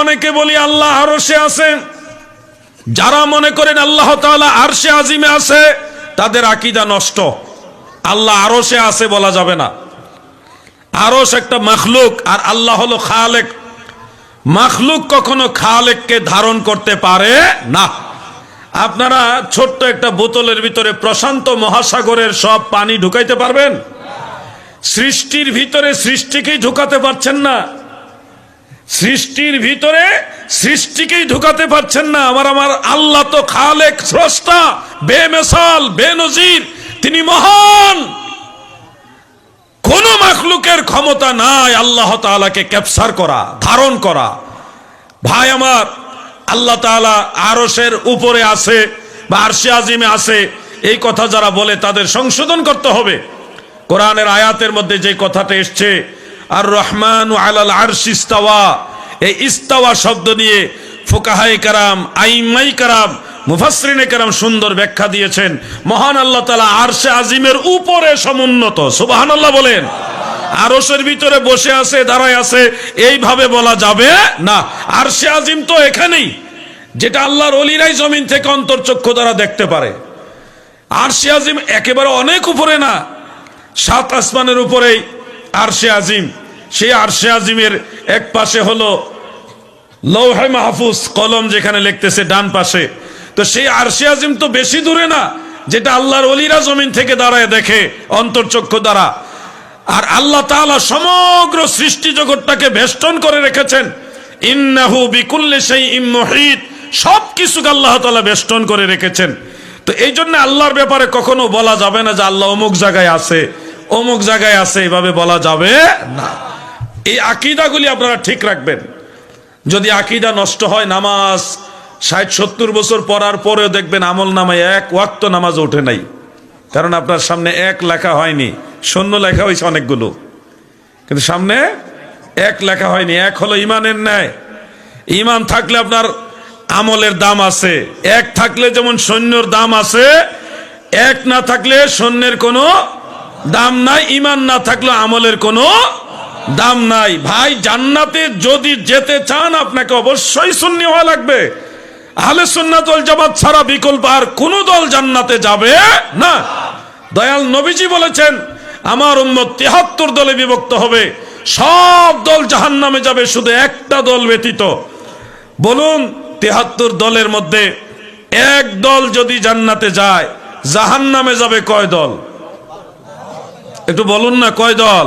অনেকে বলি আল্লাহ আরও সে আছে। যারা মনে করেন আল্লাহ তাআলা আরশে আজিমে আছে, তাদের আকীদা নষ্ট। আল্লাহ আরও সে আছে বলা যাবে না। আরস একটা মাখলুক আর আল্লাহ হলো খালেক। মাখলুক কখনো খালেককে ধারণ করতে পারে না। আপনারা ছোট্ট একটা বোতলের ভিতরে প্রশান্ত মহাসাগরের সব পানি ঢুকাইতে পারবেন? সৃষ্টির ভিতরে সৃষ্টিকেই ঢুকাতে পারছেন না। সৃষ্টির ভিতরে সৃষ্টিকেই ঢুকাতে পারছেন না। আমার আমার আল্লাহ তো খালেক, স্রষ্টা, বেমেসাল, বেনজির, তিনি মহান। কোন মাখলুকের ক্ষমতা নাই আল্লাহ তাআলাকে ক্যাপচার করা, ধারণ করা। ভাই আমার, আল্লাহ তাআলা আরসের উপরে আছে বা আরশে আজিমে আছে। এই কথা যারা বলে তাদের সংশোধন করতে হবে। কোরআনের আয়াতের মধ্যে যে কথাটা এসছে আর রহমান আলাল আরশ ইস্তাওয়া। এই ইস্তাওয়া শব্দ নিয়ে ফোকাহাই কারাম, আইমাই কারাম মুফাসরিনে কারাম সুন্দর ব্যাখ্যা দিয়েছেন। মহান আল্লাহ তালা আরশে আজিমের উপরে সমুন্নত। সুবাহান আল্লাহ বলেন। আরশের ভিতরে বসে আছে, দাঁড়ায় আছে, এইভাবে বলা যাবে না। আরশে আজিম তো এখানেই। যেটা আল্লাহর অলিরাই জমিন থেকে অন্তর্চক্ষু দ্বারা দেখতে পারে। আরশে আজিম একেবারে অনেক উপরে না। সাত আসমানের উপরেই আরশে আজিম। সেই আরশে আজিমের এক পাশে হলো লৌহে মাহফুজ কলম যেখানে লিখতেছে ডান পাশে। তো সেই আরশে আজিম তো বেশি দূরে না, যেটা আল্লাহর অলিরা জমিন থেকে দাঁড়ায় দেখে, অন্তর্চক্ষু দ্বারা। আর আল্লাহ তাআলা সমগ্র সৃষ্টি জগৎটাকে বেষ্টন করে রেখেছেন। ইন্নাহু বিকুল্লি সেই মুহিত সব আল্লাহ তাআলা বেষ্টন করে রেখেছেন। তো এই জন্য আল্লাহর ব্যাপারে কখনো বলা যাবে না যে আল্লাহ অমুক জায়গায় আছে, অমুক জায়গায় আছে, এভাবে বলা যাবে না। এই আকিদাগুলি আপনারা ঠিক রাখবেন। যদি আকিদা নষ্ট হয় নামাজ, ষাট, সত্তর বছর পড়ার পরেও দেখবেন আমল নামায় এক ওয়াক্ত নামাজ ওঠে নাই। কারণ আপনার সামনে এক লেখা হয়নি, শূন্য লেখা হয়েছে অনেকগুলো। কিন্তু সামনে এক লেখা হয়নি, এক হলো ইমানের ন্যায়। ইমান থাকলে আপনার আমলের দাম আছে, এক থাকলে যেমন সৈন্যর দাম আছে, এক না থাকলে সৈন্যের কোনো দাম নাই, ইমান না থাকলে আমলের কোনো দাম নাই। ভাই, জান্নাতে যদি যেতে চান, আপনাকে অবশ্যই শূন্য হওয়া লাগবে। আহলে সুন্নাত ওয়াল জামাত ছাড়া বিকল্প আর কোন দল জান্নাতে যাবে না। দয়াল নবীজি বলেছেন, আমার উম্মত তেহাত্তর দলে বিভক্ত হবে। সব দল জাহান্নামে যাবে, শুধু একটা দল ব্যতীত। বলুন, তেহাত্তর দলের মধ্যে এক দল যদি জান্নাতে যায়, জাহান্নামে যাবে কয় দল? একটু বলুন না, কয় দল?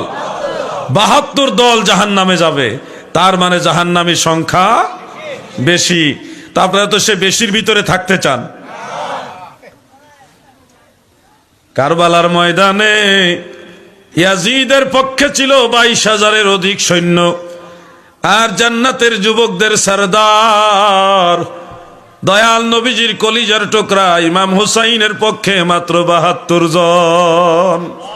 বাহাত্তর দল জাহান নামে যাবে। তার মানে জাহান্নামী সংখ্যা বেশি। তারপরে তো সে বেশির ভিতরে থাকতে চান। কারবালার ময়দানে ইয়াজিদের পক্ষে ছিল বাইশ হাজারের অধিক সৈন্য। আর জান্নাতের যুবকদের সরদার। দয়াল নবীজির কলিজার টোকরা ইমাম হুসাইনের পক্ষে মাত্র বাহাত্তর জন।